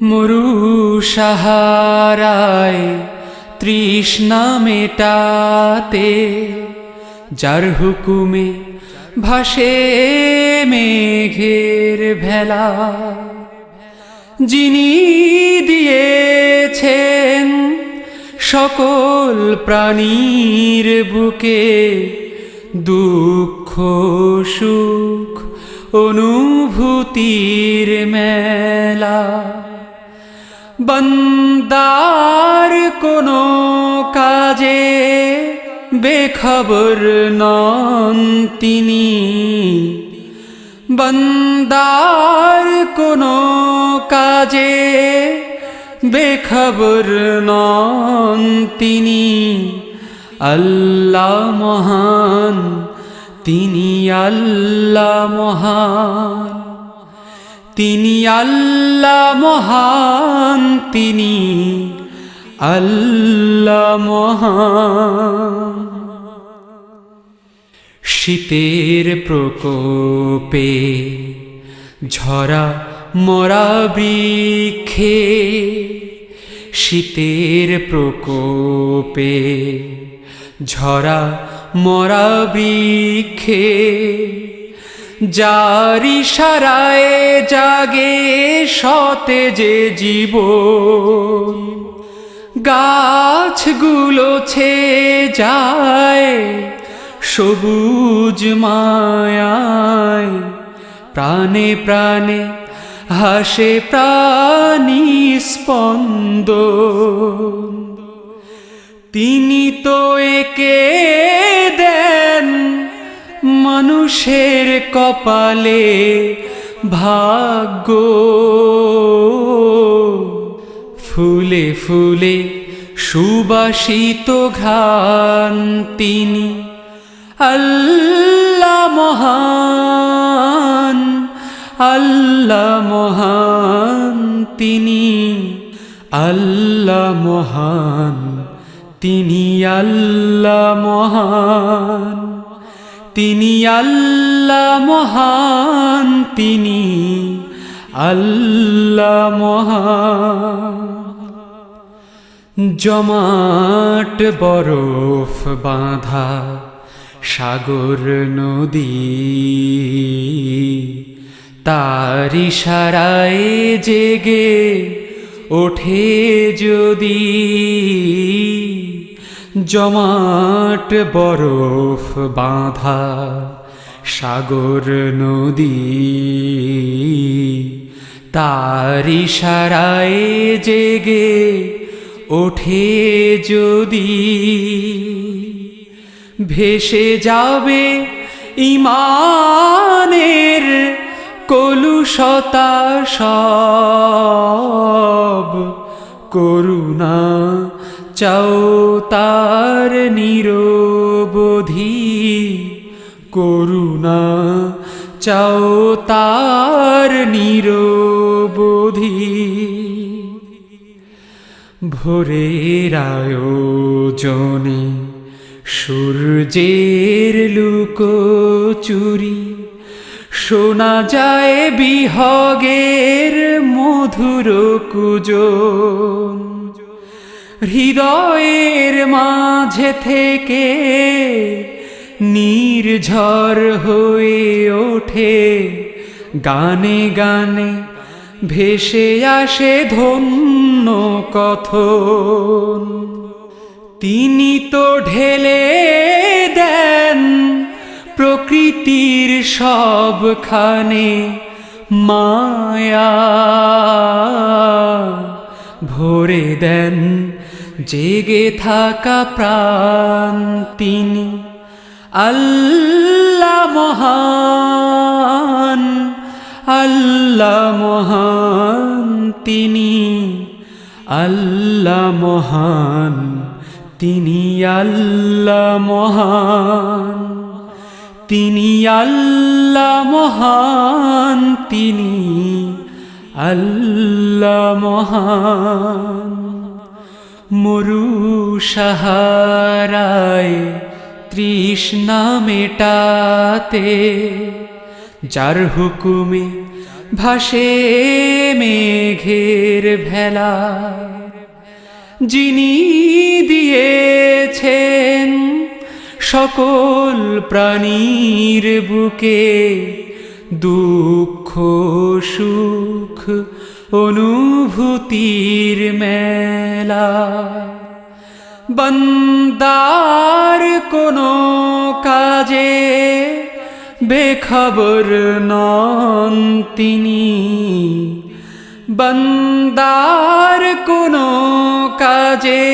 মরু সাহারায় তৃষ্ণা মেটাতে, যার হুকুমে ভাসে মেঘের ভেলা। যিনি দিয়েছেন সকল প্রাণীর বুকে দুঃখ, সুখ, অনুভূতির মেলা। বন্দার কোনো কাজে বেখবর নন তিনি। বন্দার কোনো কাজে বেখবর নন তিনি। আল্লাহ মহান, তিনি আল্লাহ মহান। তিনি আল্লাহ মহান, তিনি আল্লাহ মহান। শীতের প্রকোপে ঝরা মরা বৃক্ষে শীতের প্রকোপে ঝরা মরা বৃক্ষে জারি সারায় জাগে সতেজে জীবন। গাছগুলো ছে যায়, সবুজ মায়ায়। প্রাণে প্রাণে হাসে প্রাণী স্পন্দ তিনি তো একে দেন মানুষের কপালে ভাগ্য। ফুলে ফুলে সুবাসিত ঘ্রাণ তিনি। আল্লাহ মহান আল্লাহ মহান তিনি। আল্লাহ মহান, তিনি আল্লাহ মহান। তিনি আল্লাহ মহান, তিনি আল্লাহ মহান। জমাট বরফ বাঁধা সাগর নদী, তার ইশারায় জেগে ওঠে যদি জমাট বরফ বাঁধা সাগর নদী। তার ইশারায় জেগে ওঠে যদি ভেসে যাবে ইমানের কলুষতা সব। করুণা চাও তার নিরবধি। করুণা চাও তার নিরবধি। ভোরের আয়োজনে সূর্যের লুকোচুরি শোনা যায় বিহগের মধুর কুজন। হৃদয়ের মাঝে থেকে নির্ঝর হয়ে ওঠে, গানে গানে ভেসে আসে ধন্য কথন। তিনি তো ঢেলে প্রকৃতির সবখানে মায়া ভরে দেন জেগে থাকা প্রাণ তিনি। আল্লাহ মহান আল্লাহ মহান তিনি। আল্লাহ মহান তিনি, আল্লাহ মহান। তিনি আল্লাহ মহান, তিনি আল্লাহ মহান। মরু সাহারায় তৃষ্ণা মেটাতে, যার হুকুমে ভাসে মেঘের ভেলা যিনি দিয়েছেন সকল প্রাণীর বুকে দুঃখ, সুখ, অনুভূতির মেলা। বন্দার কোনো কাজে বেখবর নন তিনি। বন্দার কোনো কাজে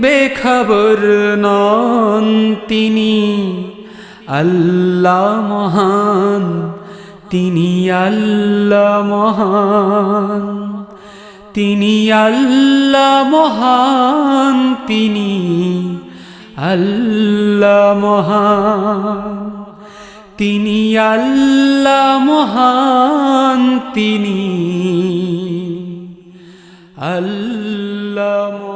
বেখবর নন তিনি। আল্লাহ মহান, তিনি আল্লাহ মহান। তিনি আল্লাহ মহান, তিনি আল্লাহ মহান। তিনি আল্লাহ মহান, তিনি আল্লাহ